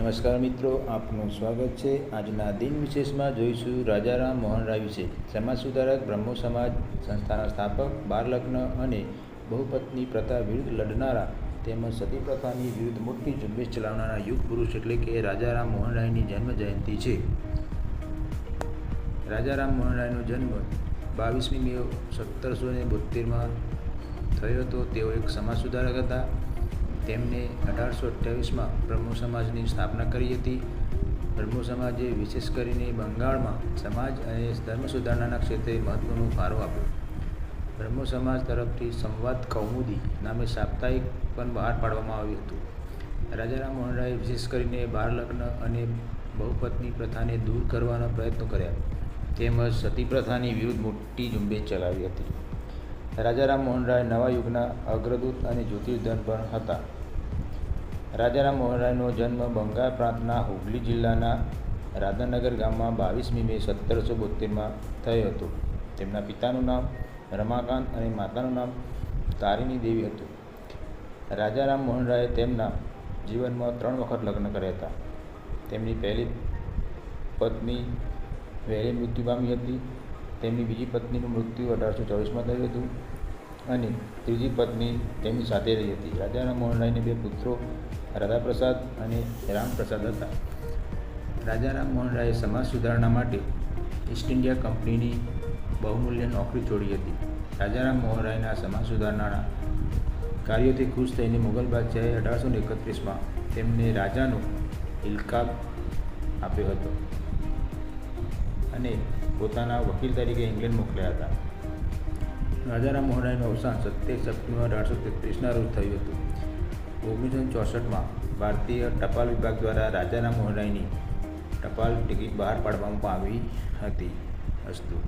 નમસ્કાર મિત્રો, આપનું સ્વાગત છે. આજના દિન વિશેષમાં જોઈશું રાજારામ મોહન રાય વિશે. સમાજ સુધારક, બ્રહ્મો સમાજ, સંસ્થાના સ્થાપક બાળલગ્ન અને બહુપત્ની પ્રથા વિરુદ્ધ લડનારા તેમજ સતી પ્રથાની વિરુદ્ધ મોટી ઝુંબેશ ચલાવનારા યુગ પુરુષ એટલે કે રાજારામ મોહન રાયની જન્મ જયંતિ છે. રાજારામ મોહન રાયનો જન્મ બાવીસમી મે સત્તરસો ને બોતેરમાં થયો હતો. તેઓ એક સમાજ સુધારક હતા. તેમને અઢારસો અઠ્યાવીસમાં બ્રહ્મો સમાજની સ્થાપના કરી હતી. બ્રહ્મો સમાજે વિશેષ કરીને બંગાળમાં સમાજ અને ધર્મ સુધારણાના ક્ષેત્રે મહત્ત્વનો ફાળો આપ્યો. બ્રહ્મો સમાજ તરફથી સંવાદ કૌમુદી નામે સાપ્તાહિક પણ બહાર પાડવામાં આવ્યું હતું. રાજારામ મોહન રાયે વિશેષ કરીને બાળ લગ્ન અને બહુપત્ની પ્રથાને દૂર કરવાનો પ્રયત્નો કર્યા. તેમજ સતી પ્રથાની વિરુદ્ધ મોટી ઝુંબેશ ચલાવી હતી. રાજારામ મોહન રાય નવા યુગના અગ્રદૂત અને જ્યોતિર્ધન પણ હતા. રાજારામ મોહન રાયનો જન્મ બંગાળ પ્રાંતના હુગલી જિલ્લાના રાધાનગર ગામમાં બાવીસમી મે સત્તરસો બોતેરમાં થયો હતો. તેમના પિતાનું નામ રમાકાંત અને માતાનું નામ તારીણી દેવી હતું. રાજારામ મોહન રાયે તેમના જીવનમાં ત્રણ વખત લગ્ન કર્યા હતા. તેમની પહેલી પત્ની વહેલી મૃત્યુ પામી હતી. તેમની બીજી પત્નીનું મૃત્યુ અઢારસો ચોવીસમાં થયું હતું અને ત્રીજી પત્ની તેમની સાથે રહી હતી. રાજારામ મોહનરાયને બે પુત્રો, રાધાપ્રસાદ અને રામપ્રસાદ હતા. રાજારામ મોહનરાયે સમાજ સુધારણા માટે ઈસ્ટ ઇન્ડિયા કંપનીની બહુમૂલ્ય નોકરી છોડી હતી. રાજારામ મોહન રાયના સમાજ સુધારણાના કાર્યોથી ખુશ થઈને મુગલ બાદશાહે અઢારસો ને એકત્રીસમાં તેમને રાજાનો ઇલકાબ આપ્યો હતો. અને પોતાના વકીલ તરીકે ઇંગ્લેન્ડ મોકલ્યા હતા. રાજારામ મોહનરાયનું અવસાન સત્યાવીસ સપ્ટેમ્બર અઢારસો તેત્રીસના રોજ થયું હતું. ઓગણીસો ચોસઠમાં ભારતીય ટપાલ વિભાગ દ્વારા રાજારામ મોહનરાયની ટપાલ ટિકિટ બહાર પાડવામાં આવી હતી. અસ્તુ